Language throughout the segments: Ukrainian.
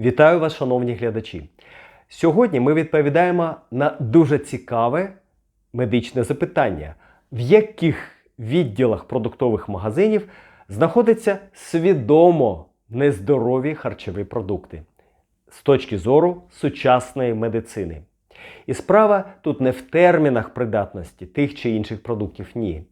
Вітаю вас, шановні глядачі. Сьогодні ми відповідаємо на дуже цікаве медичне запитання: в яких відділах продуктових магазинів знаходяться свідомо нездорові харчові продукти з точки зору сучасної медицини. І справа тут не в термінах придатності тих чи інших продуктів, ні.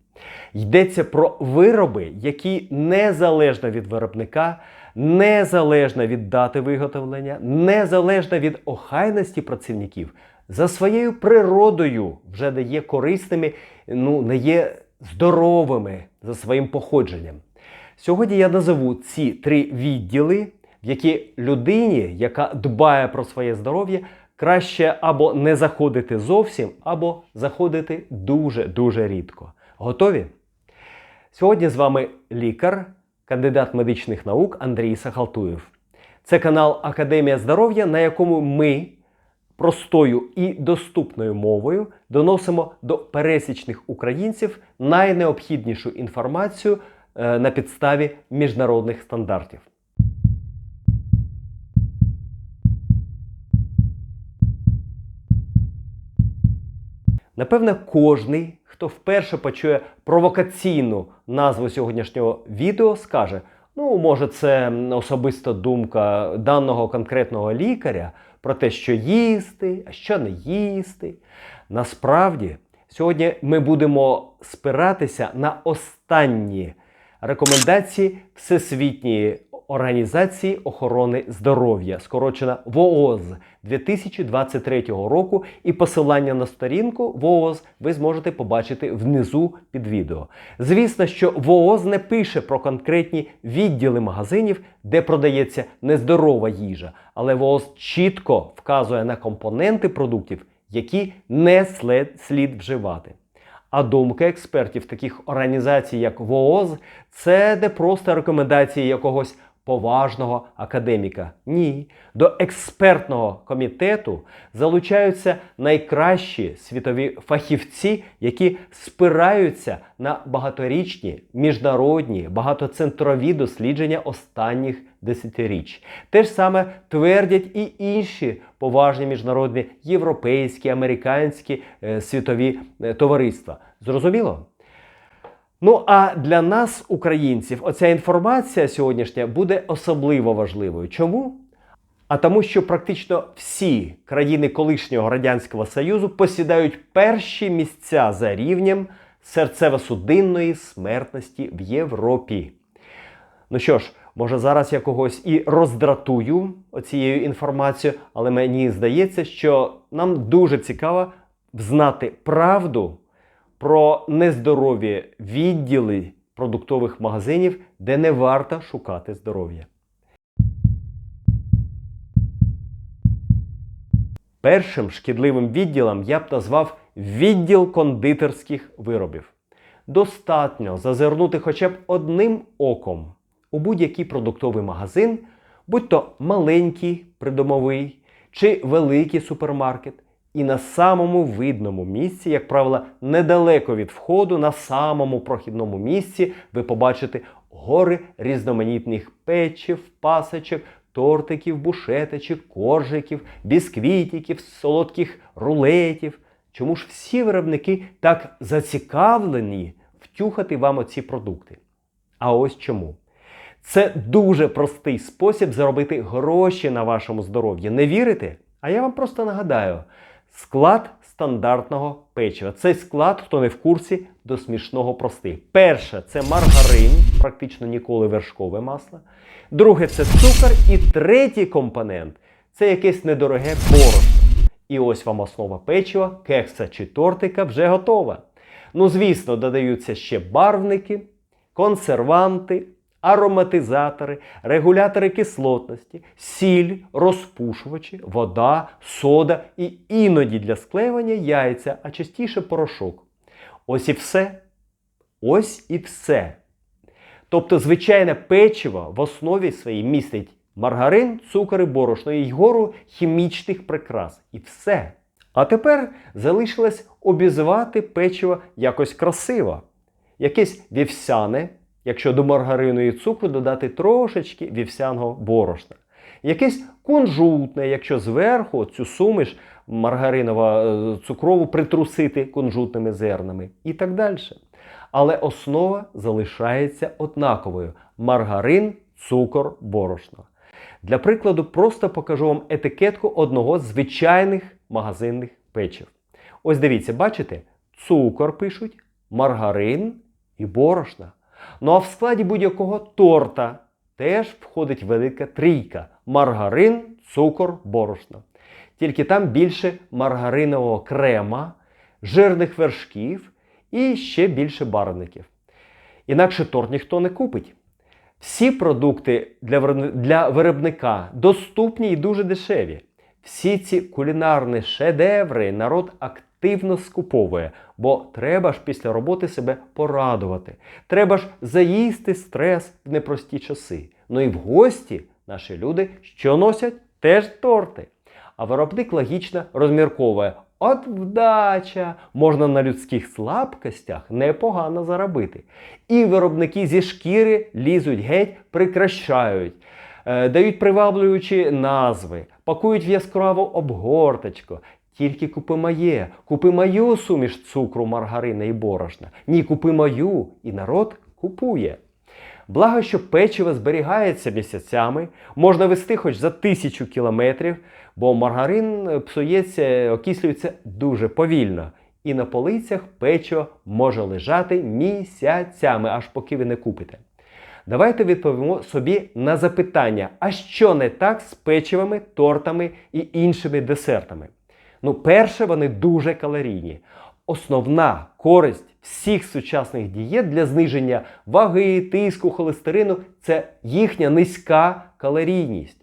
Йдеться про вироби, які незалежно від виробника, незалежно від дати виготовлення, незалежно від охайності працівників, за своєю природою вже не є корисними, ну не є здоровими за своїм походженням. Сьогодні я назову ці три відділи, в які людині, яка дбає про своє здоров'я, краще або не заходити зовсім, або заходити дуже-дуже рідко. Готові? Сьогодні з вами лікар, кандидат медичних наук Андрій Сахалтуєв. Це канал Академія здоров'я, на якому ми простою і доступною мовою доносимо до пересічних українців найнеобхіднішу інформацію е, на підставі міжнародних стандартів. Напевне, кожний, хто вперше почує провокаційну назву сьогоднішнього відео, скаже: ну, може, це особиста думка даного конкретного лікаря про те, що їсти, а що не їсти. Насправді, сьогодні ми будемо спиратися на останні рекомендації Всесвітньої організації охорони здоров'я, скорочена ВООЗ 2023 року. І посилання на сторінку ВООЗ ви зможете побачити внизу під відео. Звісно, що ВООЗ не пише про конкретні відділи магазинів, де продається нездорова їжа, але ВООЗ чітко вказує на компоненти продуктів, які не слід, вживати. А думка експертів таких організацій, як ВООЗ, це не просто рекомендації якогось поважного академіка. Ні. До експертного комітету залучаються найкращі світові фахівці, які спираються на багаторічні міжнародні багатоцентрові дослідження останніх десятиріч. Те ж саме твердять і інші поважні міжнародні європейські, американські е, світові е, товариства. Зрозуміло? Ну а для нас, українців, оця інформація сьогоднішня буде особливо важливою. Чому? А тому, що практично всі країни колишнього Радянського Союзу посідають перші місця за рівнем серцево-судинної смертності в Європі. Ну що ж, може зараз я когось і роздратую оцією інформацією, але мені здається, що нам дуже цікаво знати правду про нездорові відділи продуктових магазинів, де не варто шукати здоров'я. Першим шкідливим відділом я б назвав відділ кондитерських виробів. Достатньо зазирнути хоча б одним оком у будь-який продуктовий магазин, будь то маленький придомовий чи великий супермаркет, і на самому видному місці, як правило, недалеко від входу, на самому прохідному місці, ви побачите гори різноманітних печів, пасочок, тортиків, бушеточок, коржиків, бісквітиків, солодких рулетів. Чому ж всі виробники так зацікавлені втюхати вам оці продукти? А ось чому. Це дуже простий спосіб заробити гроші на вашому здоров'ї. Не вірите? А я вам просто нагадаю: склад стандартного печива. Цей склад, хто не в курсі, до смішного простий. Перше це маргарин, практично ніколи вершкове масло. Друге це цукор. І третій компонент це якесь недороге борошно. І ось вам основа печива, кекса чи тортика вже готова. Ну, звісно, додаються ще барвники, консерванти, ароматизатори, регулятори кислотності, сіль, розпушувачі, вода, сода і іноді для склеювання яйця, а частіше порошок. Ось і все. Ось і все. Тобто, звичайне печиво в основі своїй містить маргарин, цукор і борошно і гору хімічних прикрас. І все. А тепер залишилось обізвати печиво якось красиво. Якесь вівсяне, якщо до маргарину і цукру додати трошечки вівсяного борошна. якесь кунжутне, якщо зверху цю суміш маргаринова е, цукрову притрусити кунжутними зернами і так далі. Але основа залишається однаковою: маргарин, цукор, борошно. Для прикладу, просто покажу вам етикетку одного з звичайних магазинних печив. Ось дивіться, бачите? Цукор пишуть, маргарин і борошна. Ну а в складі будь-якого торта теж входить велика трійка: маргарин, цукор, борошно. Тільки там більше маргаринового крема, жирних вершків і ще більше барвників. Інакше торт ніхто не купить. Всі продукти для виробника доступні і дуже дешеві. Всі ці кулінарні шедеври народ активно скуповує, бо треба ж після роботи себе порадувати. Треба ж заїсти стрес в непрості часи. Ну і в гості наші люди, що носять, теж торти. А виробник логічно розмірковує: от вдача, можна на людських слабкостях непогано заробити. І виробники зі шкіри лізуть геть, прикращають, е, дають приваблюючі назви, пакують в яскраву обгорточку. Тільки купи моє, купи мою суміш цукру, маргарина і борошна. Ні, купи мою, і народ купує. Благо, що печиво зберігається місяцями, можна вести хоч за тисячу кілометрів, бо маргарин псується, окислюється дуже повільно. І на полицях печиво може лежати місяцями, аж поки ви не купите. Давайте відповімо собі на запитання, а що не так з печивами, тортами і іншими десертами? Ну, перше, вони дуже калорійні. Основна користь всіх сучасних дієт для зниження ваги, тиску, холестерину це їхня низька калорійність.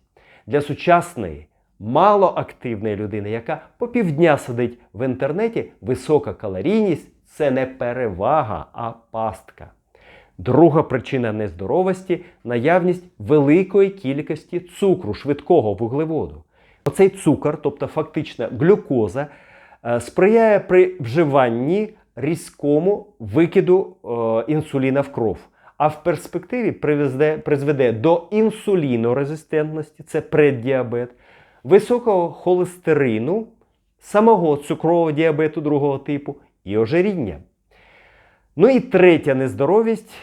Для сучасної малоактивної людини, яка по півдня сидить в інтернеті, висока калорійність це не перевага, а пастка. Друга причина нездоровості наявність великої кількості цукру, швидкого вуглеводу. Оцей цукор, тобто фактично глюкоза, е, сприяє при вживанні різкому викиду е, інсуліна в кров. А в перспективі приведе, призведе до інсулінорезистентності, це преддіабет, високого холестерину, самого цукрового діабету другого типу і ожиріння. Ну і третя нездоровість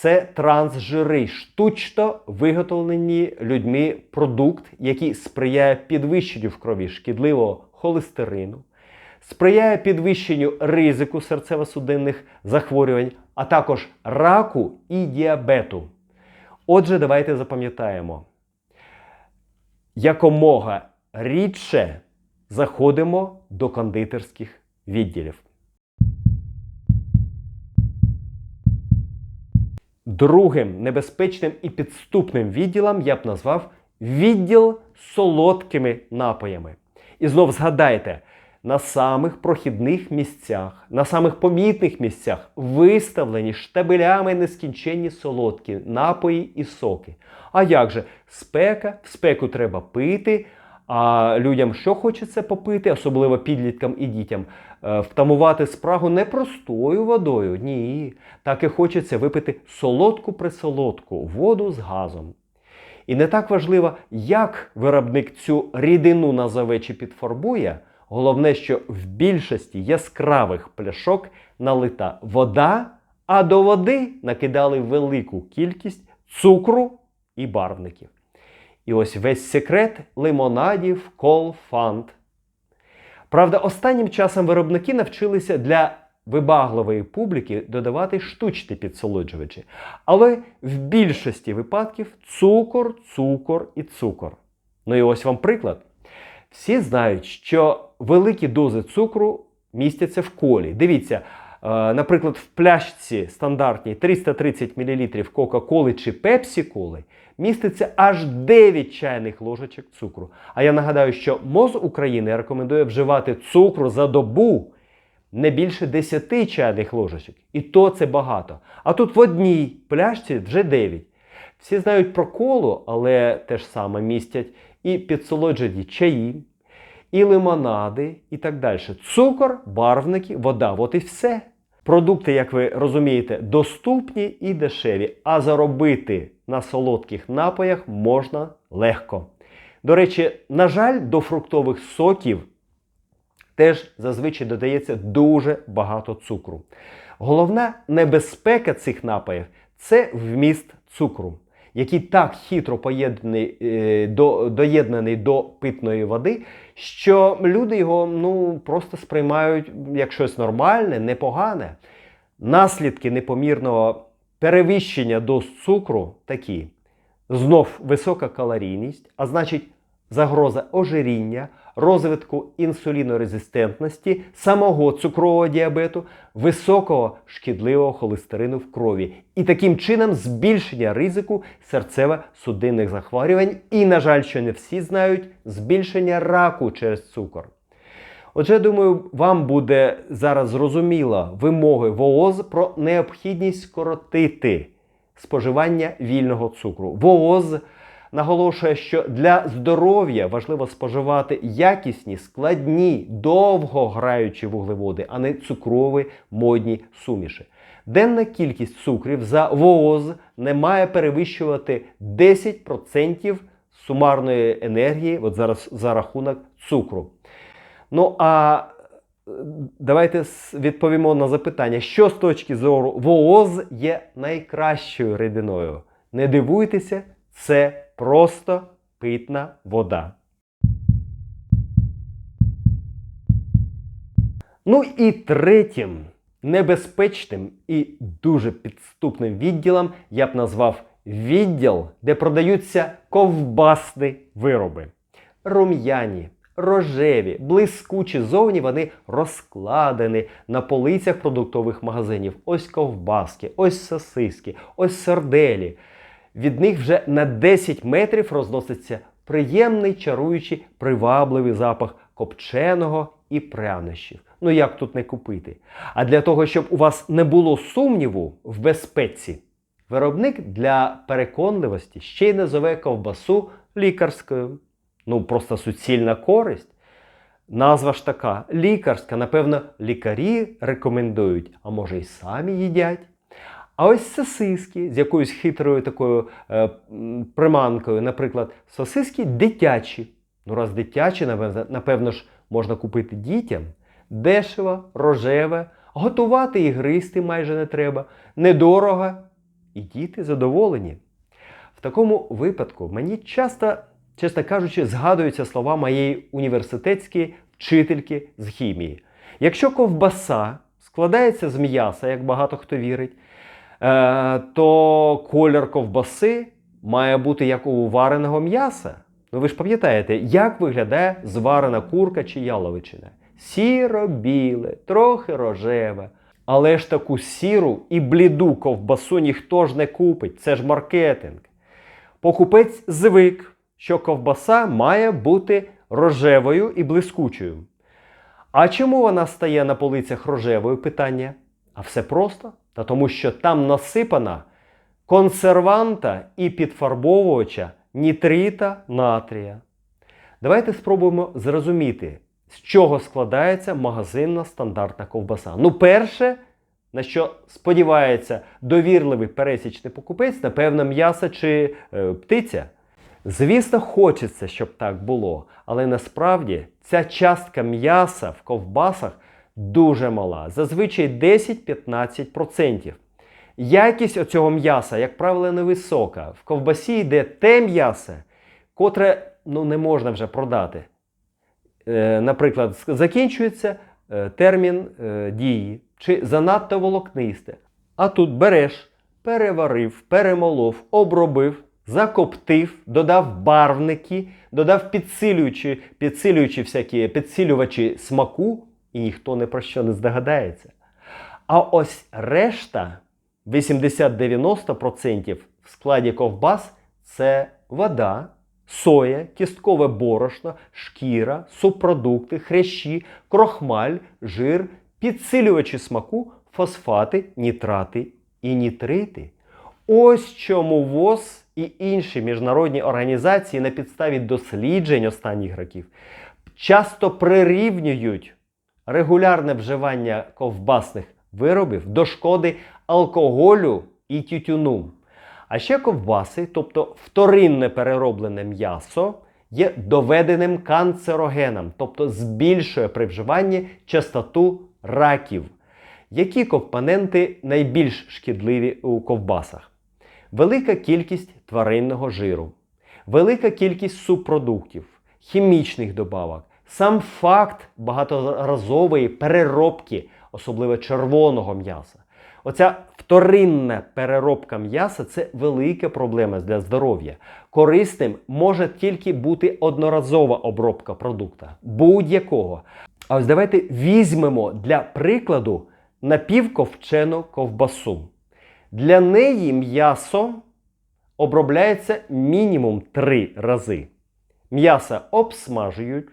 це трансжири, штучно виготовлені людьми продукт, який сприяє підвищенню в крові шкідливого холестерину, сприяє підвищенню ризику серцево-судинних захворювань, а також раку і діабету. Отже, давайте запам'ятаємо, якомога рідше заходимо до кондитерських відділів. Другим небезпечним і підступним відділом я б назвав відділ солодкими напоями. І знов згадайте, на самих прохідних місцях, на самих помітних місцях виставлені штабелями нескінченні солодкі напої і соки. А як же спека, в спеку треба пити. А людям що хочеться попити, особливо підліткам і дітям, втамувати спрагу не простою водою. Ні. Так і хочеться випити солодку присолодку воду з газом. І не так важливо, як виробник цю рідину назове чи підфарбує. Головне, що в більшості яскравих пляшок налита вода, а до води накидали велику кількість цукру і барвників. І ось весь секрет лимонадів кол фант. Правда, останнім часом виробники навчилися для вибагливої публіки додавати штучні підсолоджувачі. Але в більшості випадків цукор, цукор і цукор. Ну і ось вам приклад. Всі знають, що великі дози цукру містяться в колі. Дивіться, е, наприклад, в пляшці стандартній 330 мл Кока-Коли чи Пепсі-Коли міститься аж 9 чайних ложечок цукру. А я нагадаю, що МОЗ України рекомендує вживати цукру за добу не більше 10 чайних ложечок. І то це багато. А тут в одній пляшці вже 9. Всі знають про колу, але те ж саме містять і підсолоджені чаї, і лимонади, і так далі. Цукор, барвники, вода от і все. Продукти, як ви розумієте, доступні і дешеві, а заробити на солодких напоях можна легко. До речі, на жаль, до фруктових соків теж зазвичай додається дуже багато цукру. Головна небезпека цих напоїв це вміст цукру, який так хитро е, до, доєднаний до питної води, що люди його ну, просто сприймають як щось нормальне, непогане. Наслідки непомірного перевищення доз цукру такі: знов висока калорійність, а значить, загроза ожиріння, розвитку інсулінорезистентності, самого цукрового діабету, високого шкідливого холестерину в крові і таким чином збільшення ризику серцево-судинних захворювань і, на жаль, що не всі знають, збільшення раку через цукор. Отже, думаю, вам буде зараз зрозуміло вимоги ВООЗ про необхідність скоротити споживання вільного цукру. ВООЗ наголошує, що для здоров'я важливо споживати якісні, складні, довгограючі вуглеводи, а не цукрові модні суміші. Денна кількість цукрів за ВООЗ не має перевищувати 10% сумарної енергії от зараз за рахунок цукру. Ну а давайте відповімо на запитання, що з точки зору ВООЗ є найкращою рідиною. Не дивуйтеся, це просто питна вода. Ну і третім небезпечним і дуже підступним відділом я б назвав відділ, де продаються ковбасні вироби. Рум'яні, рожеві, блискучі зовні вони розкладені на полицях продуктових магазинів. Ось ковбаски, ось сосиски, ось сарделі. Від них вже на 10 метрів розноситься приємний, чаруючий, привабливий запах копченого і прянощів. Ну як тут не купити? А для того, щоб у вас не було сумніву в безпеці, виробник для переконливості ще й назове ковбасу лікарською. Ну, просто суцільна користь. Назва ж така лікарська, напевно, лікарі рекомендують, а може й самі їдять. А ось сосиски з якоюсь хитрою такою е, приманкою, наприклад, сосиски дитячі. Ну, раз дитячі, напевно, ж, можна купити дітям. Дешево, рожеве, готувати і гристи майже не треба, недорого, і діти задоволені. В такому випадку мені часто, чесно кажучи, згадуються слова моєї університетської вчительки з хімії. Якщо ковбаса складається з м'яса, як багато хто вірить, то колір ковбаси має бути як у вареного м'яса. Ну ви ж пам'ятаєте, як виглядає зварена курка чи яловичина? Сіро-біле, трохи рожеве. Але ж таку сіру і бліду ковбасу ніхто ж не купить. Це ж маркетинг. Покупець звик, що ковбаса має бути рожевою і блискучою. А чому вона стає на полицях рожевою? Питання. А все просто. Та тому що там насипана консерванта і підфарбовувача нітрита натрія. Давайте спробуємо зрозуміти, з чого складається магазинна стандартна ковбаса. Ну, перше, на що сподівається довірливий пересічний покупець, напевно, м'ясо чи е, птиця. Звісно, хочеться, щоб так було, але насправді ця частка м'яса в ковбасах дуже мала, зазвичай 10-15%. Якість оцього м'яса, як правило, невисока. В ковбасі йде те м'ясо, котре ну, не можна вже продати. Е, наприклад, закінчується е, термін е, дії, чи занадто волокнисте. А тут береш, переварив, перемолов, обробив, закоптив, додав барвники, додав підсилюючі, підсилюючі всякі підсилювачі смаку, і ніхто не про що не здогадається. А ось решта 80-90% в складі ковбас це вода, соя, кісткове борошно, шкіра, субпродукти, хрящі, крохмаль, жир, підсилювачі смаку, фосфати, нітрати і нітрити. Ось чому ВОЗ і інші міжнародні організації на підставі досліджень останніх років часто прирівнюють регулярне вживання ковбасних виробів до шкоди алкоголю і тютюну. А ще ковбаси, тобто вторинне перероблене м'ясо, є доведеним канцерогеном, тобто збільшує при вживанні частоту раків. Які компоненти найбільш шкідливі у ковбасах? Велика кількість тваринного жиру, велика кількість субпродуктів, хімічних добавок, сам факт багаторазової переробки, особливо червоного м'яса. Оця вторинна переробка м'яса це велика проблема для здоров'я. Корисним може тільки бути одноразова обробка продукта будь-якого. А ось давайте візьмемо для прикладу напівковчену ковбасу. Для неї м'ясо обробляється мінімум три рази. М'ясо обсмажують,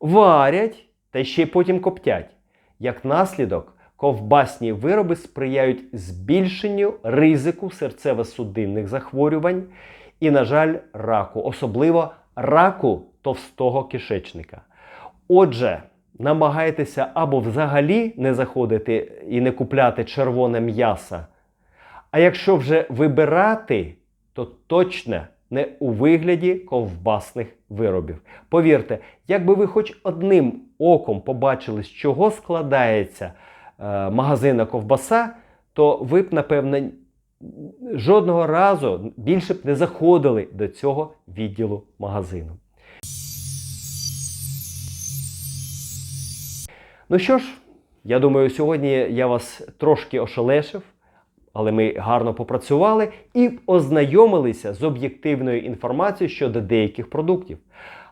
варять та ще й потім коптять. Як наслідок, ковбасні вироби сприяють збільшенню ризику серцево-судинних захворювань і, на жаль, раку, особливо раку товстого кишечника. Отже, намагайтеся або взагалі не заходити і не купляти червоне м'ясо. А якщо вже вибирати, то точно не у вигляді ковбасних виробів. Повірте, якби ви хоч одним оком побачили, з чого складається е, магазинна ковбаса, то ви б, напевно, жодного разу більше б не заходили до цього відділу магазину. Ну що ж, я думаю, сьогодні я вас трошки ошелешив, але ми гарно попрацювали і ознайомилися з об'єктивною інформацією щодо деяких продуктів.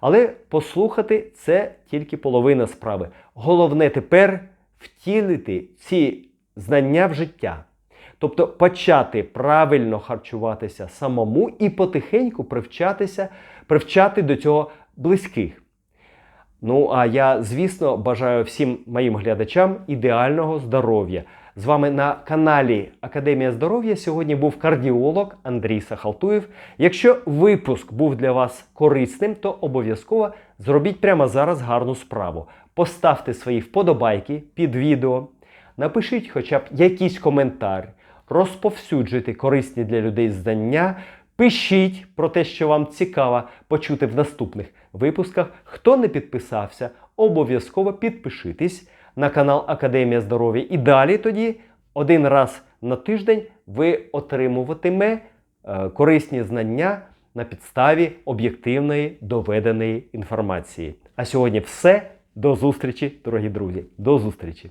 Але послухати це тільки половина справи. Головне тепер втілити ці знання в життя. Тобто почати правильно харчуватися самому і потихеньку привчатися, привчати до цього близьких. Ну а я, звісно, бажаю всім моїм глядачам ідеального здоров'я. З вами на каналі Академія здоров'я сьогодні був кардіолог Андрій Сахалтуєв. Якщо випуск був для вас корисним, то обов'язково зробіть прямо зараз гарну справу. Поставте свої вподобайки під відео, напишіть хоча б якийсь коментар, розповсюджуйте корисні для людей знання. Пишіть про те, що вам цікаво почути в наступних випусках. Хто не підписався, обов'язково підпишитесь на канал Академія здоров'я. І далі тоді один раз на тиждень ви отримуватиме е, корисні знання на підставі об'єктивної доведеної інформації. А сьогодні все. До зустрічі, дорогі друзі. До зустрічі!